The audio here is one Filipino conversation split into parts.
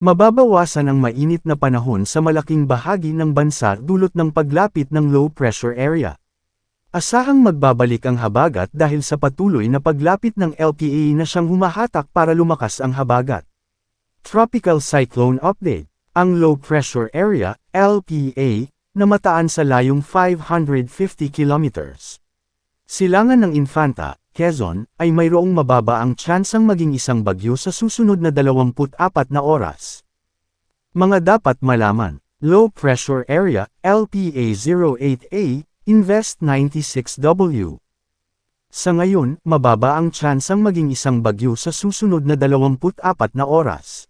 Mababawasan ang mainit na panahon sa malaking bahagi ng bansa dulot ng paglapit ng low pressure area. Asahang magbabalik ang habagat dahil sa patuloy na paglapit ng LPA na siyang humahatak para lumakas ang habagat. Tropical Cyclone Update Ang low pressure area, LPA, na mataan sa layong 550 kilometers. Silangan ng Infanta, Quezon, ay mayroong mababa ang tsansang maging isang bagyo sa susunod na 24 na oras. Mga dapat malaman, Low Pressure Area, LPA-08A, Invest 96W. Sa ngayon, mababa ang tsansang maging isang bagyo sa susunod na 24 na oras.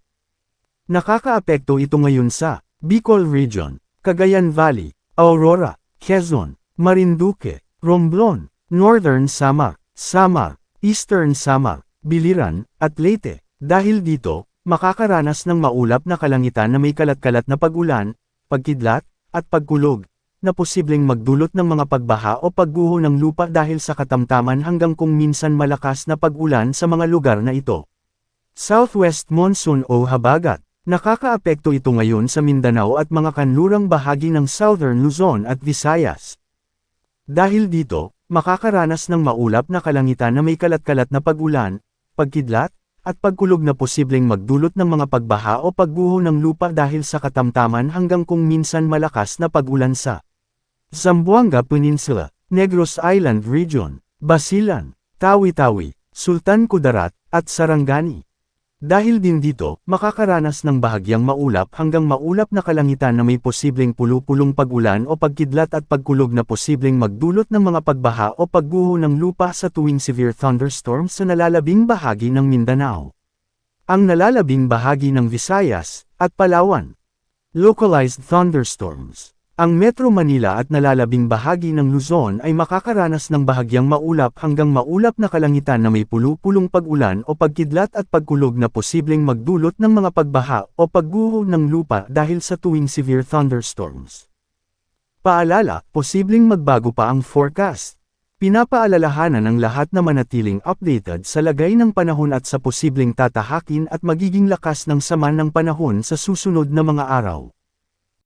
Nakakaapekto ito ngayon sa Bicol Region, Cagayan Valley, Aurora, Quezon, Marinduque, Romblon, Northern Samar, Samar, Eastern Samar, Biliran, at Leyte. Dahil dito, makakaranas ng maulap na kalangitan na may kalat-kalat na pag-ulan, pagkidlat, at pagkulog, na posibleng magdulot ng mga pagbaha o pagguho ng lupa dahil sa katamtaman hanggang kung minsan malakas na pag-ulan sa mga lugar na ito. Southwest Monsoon o Habagat Nakakaapekto ito ngayon sa Mindanao at mga kanlurang bahagi ng Southern Luzon at Visayas. Dahil dito, makakaranas ng maulap na kalangitan na may kalat-kalat na pag-ulan, pagkidlat, at pagkulog na posibleng magdulot ng mga pagbaha o pagguho ng lupa dahil sa katamtaman hanggang kung minsan malakas na pag-ulan sa Zamboanga Peninsula, Negros Island Region, Basilan, Tawi-Tawi, Sultan Kudarat, at Sarangani. Dahil din dito, makakaranas ng bahagyang maulap hanggang maulap na kalangitan na may posibleng pulupulong pag-ulan o pagkidlat at pagkulog na posibleng magdulot ng mga pagbaha o pagguho ng lupa sa tuwing severe thunderstorms sa nalalabing bahagi ng Mindanao. Ang nalalabing bahagi ng Visayas, at Palawan. Localized thunderstorms. Ang Metro Manila at nalalabing bahagi ng Luzon ay makakaranas ng bahagyang maulap hanggang maulap na kalangitan na may pulupulong pag-ulan o pagkidlat at pagkulog na posibleng magdulot ng mga pagbaha o pagguho ng lupa dahil sa tuwing severe thunderstorms. Paalala, posibleng magbago pa ang forecast. Pinapaalalahanan ng lahat na manatiling updated sa lagay ng panahon at sa posibleng tatahakin at magiging lakas ng saman ng panahon sa susunod na mga araw.